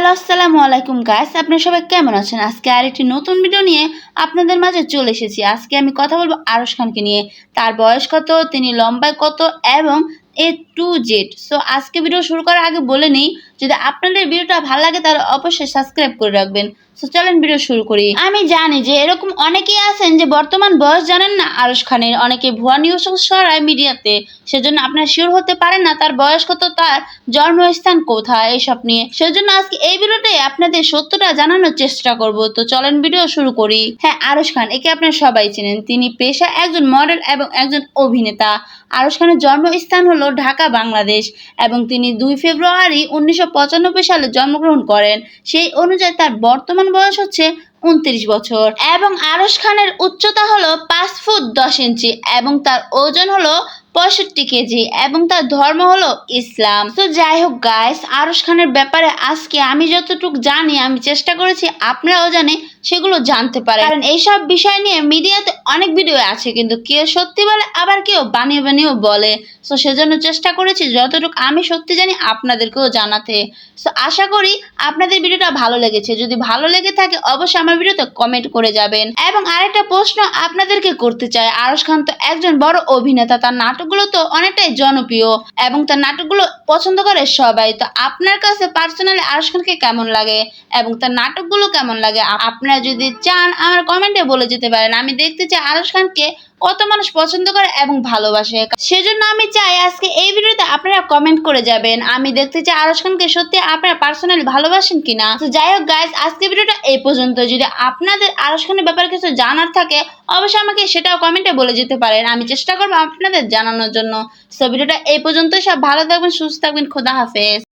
Hello, আসসালামু আলাইকুম guys আপনারা সবাই কেমন আছেন? আজকে আরেকটি নতুন ভিডিও নিয়ে আপনাদের মাঝে চলে এসেছি। আজকে আমি কথা বলব আরশ খানকে নিয়ে। তার বয়স কত, তিনি লম্বায় কত এবং এ টু জেড। সো আজকে ভিডিও শুরু করার আগে বলে নিই, যদি আপনাদের ভিডিওটা ভালো লাগে, তাহলে অবশ্যই সাবস্ক্রাইব করে রাখবেন। সো চলেন ভিডিও শুরু করি। আমি জানি যে এরকম অনেকেই আছেন যে বর্তমান বয়স জানেন না আরশ খানের। অনেকে ভুয়া নিউজ সরায় মিডিয়াতে সেজন্য আপনারা শিওর হতে পারেন না তার বয়স কত, তার জন্মস্থান কোথায় এইসব নিয়ে। সেজন্য আজকে এই ভিডিওতে আপনাদের সত্যটা জানানোর চেষ্টা করব। তো, চলেন ভিডিও শুরু করি। হ্যাঁ আরশ খান, একে আপনারা সবাই চেনেন। তিনি পেশা একজন মডেল এবং একজন অভিনেতা। আরশ খানের জন্মস্থান হলো ঢাকা বাংলাদেশ এবং তিনি দুই ফেব্রুয়ারি উনিশশো পঁচানব্বই সালে জন্মগ্রহণ করেন। সেই অনুযায়ী তার বর্তমান বয়স হচ্ছে উনত্রিশ বছর। এবং আরশ খানের উচ্চতা হলো পাঁচ ফুট দশ ইঞ্চি এবং তার ওজন হলো পঁয়ষট্টি কেজি এবং তার ধর্ম হলো ইসলাম। তো যাই হোক গাইস আরশ খানের ব্যাপারে আজকে আমি যতটুকু জানি, আমি চেষ্টা করেছি, আপনারাও জানে সেগুলো জানতে পারে। কারণ এইসব বিষয় নিয়ে মিডিয়াতে অনেক ভিডিও আছে, কিন্তু কেউ সত্যি বলে, আবার কেউ বানিয়ে বানিয়েও বলে। সো সেজন্য চেষ্টা করেছি, যতটুকু আমি সত্যি জানি, আপনাদেরকেও জানাতে। সো আশা করি, আপনাদের ভিডিওটা ভালো লেগেছে। যদি ভালো লেগে থাকে, অবশ্যই আমার ভিডিওতে কমেন্ট করে যাবেন। এবং আরেকটা প্রশ্ন আপনাদেরকে করতে চাই। আরশ খান তো একজন বড় অভিনেতা, তার নাটকগুলো তো অনেকটাই জনপ্রিয় এবং তার নাটকগুলো পছন্দ করে সবাই। তো আপনার কাছে পার্সোনালি আরশ খানকে কেমন লাগে এবং তার নাটকগুলো কেমন লাগে? আপনারা যদি চান, আমার কমেন্টে বলে যেতে পারেন। আমি দেখতে চাই আরশ খানকে কত মানুষ পছন্দ করে এবং ভালোবাসে। সেজন্য আমি চাই আজকে এই ভিডিওতে আপনারা কমেন্ট করে যাবেন। আমি দেখতে চাই আরশ খানকে সত্যি আপনারা পার্সোনালি ভালোবাসেন কিনা। তো যাই হোক গাইজ আজকে ভিডিওটা এই পর্যন্ত। যদি আপনাদের আরশ খানের ব্যাপারে কিছু জানার থাকে, অবশ্যই আমাকে সেটাও কমেন্টে বলে যেতে পারেন। আমি চেষ্টা করব আপনাদের জানানোর জন্য। সো ভিডিওটা এই পর্যন্ত সব ভালো থাকবেন, সুস্থ থাকবেন। খোদা হাফেজ।